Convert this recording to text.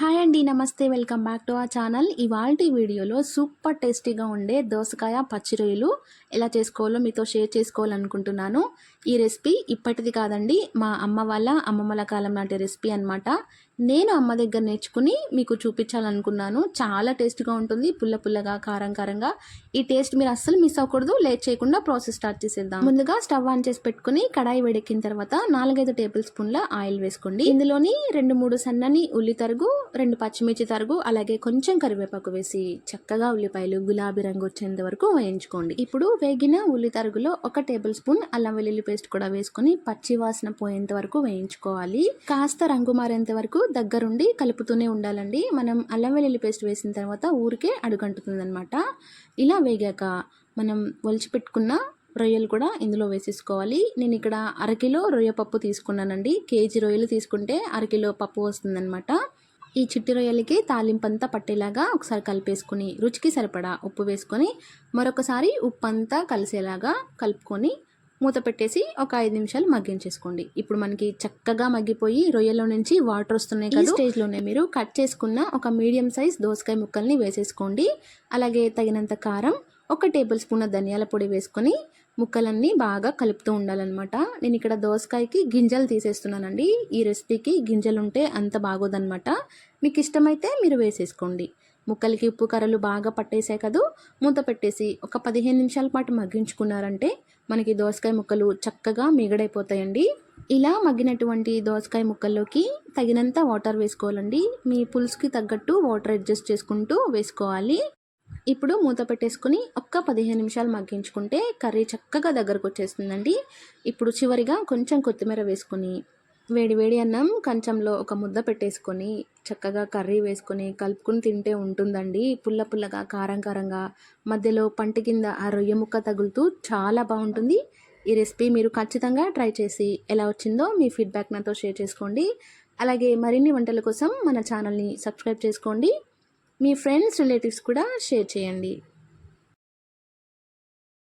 Hi అండి నమస్తే welcome back to ఆ ఛానల్. ఇవాళ వీడియోలో సూపర్ టేస్టీగా ఉండే దోసకాయ పచ్చి రొయ్యలు ఎలా చేసుకోవాలో మీతో షేర్ చేసుకోవాలనుకుంటున్నాను. ఈ రెసిపీ ఇప్పటిది కాదండి మా అమ్మ వాళ్ళ అమ్మమ్మల కాలం నాటి రెసిపీ అనమాట నేను అమ్మ దగ్గర నేర్చుకుని మీకు చూపించాలనుకున్నాను. చాలా టేస్ట్గా ఉంటుంది పుల్ల పుల్లగా కారం కారంగా. ఈ టేస్ట్ మీరు అస్సలు మిస్ అవ్వకూడదు లేట్ చేయకుండా ప్రాసెస్ స్టార్ట్ చేసేద్దాం. ముందుగా స్టవ్ ఆన్ చేసి పెట్టుకుని కడాయి వేడెక్కిన తర్వాత నాలుగైదు టేబుల్ స్పూన్ల ఆయిల్ వేసుకోండి. ఇందులోని రెండు మూడు సన్నని ఉల్లి తరుగు రెండు పచ్చిమిర్చి తరుగు అలాగే కొంచెం కరివేపాకు వేసి చక్కగా ఉల్లిపాయలు గులాబీ రంగు వచ్చేంత వరకు వేయించుకోండి. ఇప్పుడు వేగిన ఉల్లి తరుగులో ఒక టేబుల్ స్పూన్ అల్లం వెల్లుల్లి పేస్ట్ కూడా వేసుకొని పచ్చి వాసన పోయేంత వరకు వేయించుకోవాలి. కాస్త రంగు మారేంత వరకు దగ్గరుండి కలుపుతూనే ఉండాలండి. మనం అల్లం వెల్లుల్లి పేస్ట్ వేసిన తర్వాత ఊరికే అడుగంటుతుంది అనమాట ఇలా వేగాక మనం ఒలిచిపెట్టుకున్న రొయ్యలు కూడా ఇందులో వేసేసుకోవాలి. నేను ఇక్కడ అరకిలో రొయ్య పప్పు తీసుకున్నానండి. కేజీ రొయ్యలు తీసుకుంటే అరకిలో పప్పు వస్తుందన్నమాట. ఈ చిట్టి రొయ్యలకి తాలింపంతా పట్టేలాగా ఒకసారి కలిపేసుకుని రుచికి సరిపడా ఉప్పు వేసుకొని మరొకసారి ఉప్పు అంతా కలిసేలాగా కలుపుకొని మూత పెట్టేసి ఒక ఐదు నిమిషాలు మగ్గించేసుకోండి. ఇప్పుడు మనకి చక్కగా మగ్గిపోయి రొయ్యలో నుంచి వాటర్ వస్తున్నాయి కదా? స్టేజ్లోనే మీరు కట్ చేసుకున్న ఒక మీడియం సైజ్ దోసకాయ ముక్కల్ని వేసేసుకోండి. అలాగే తగినంత కారం ఒక టేబుల్ స్పూన్ ధనియాల పొడి వేసుకొని ముక్కలన్నీ బాగా కలుపుతూ ఉండాలన్నమాట. నేను ఇక్కడ దోసకాయకి గింజలు తీసేస్తున్నానండి. ఈ రెసిపీకి గింజలు ఉంటే అంత బాగోదన్నమాట. మీకు ఇష్టమైతే మీరు వేసేసుకోండి. ముక్కలకి ఉప్పు కర్రలు బాగా పట్టేసాయి కదూ మూత పెట్టేసి ఒక పదిహేను నిమిషాల పాటు మగ్గించుకున్నారంటే మనకి దోసకాయ ముక్కలు చక్కగా మిగడైపోతాయండి. ఇలా మగ్గినటువంటి దోసకాయ ముక్కల్లోకి తగినంత వాటర్ వేసుకోవాలండి. మీ పులుసుకి తగ్గట్టు వాటర్ అడ్జస్ట్ చేసుకుంటూ వేసుకోవాలి. ఇప్పుడు మూత పెట్టేసుకుని ఒక్క పదిహేను నిమిషాలు మగ్గించుకుంటే కర్రీ చక్కగా దగ్గరకు వచ్చేస్తుందండి. ఇప్పుడు చివరిగా కొంచెం కొత్తిమీర వేసుకొని వేడి వేడి అన్నం కంచంలో ఒక ముద్ద పెట్టేసుకొని చక్కగా కర్రీ వేసుకొని కలుపుకుని తింటే ఉంటుందండి. పుల్ల పుల్లగా కారం కారంగా మధ్యలో పంటి కింద ఆ రొయ్య ముక్క తగులుతూ చాలా బాగుంటుంది. ఈ రెసిపీ మీరు ఖచ్చితంగా ట్రై చేసి ఎలా వచ్చిందో మీ ఫీడ్బ్యాక్ నాతో షేర్ చేసుకోండి. అలాగే మరిన్ని వంటల కోసం మన ఛానల్ని సబ్స్క్రైబ్ చేసుకోండి. మీ ఫ్రెండ్స్ రిలేటివ్స్ కూడా షేర్ చేయండి.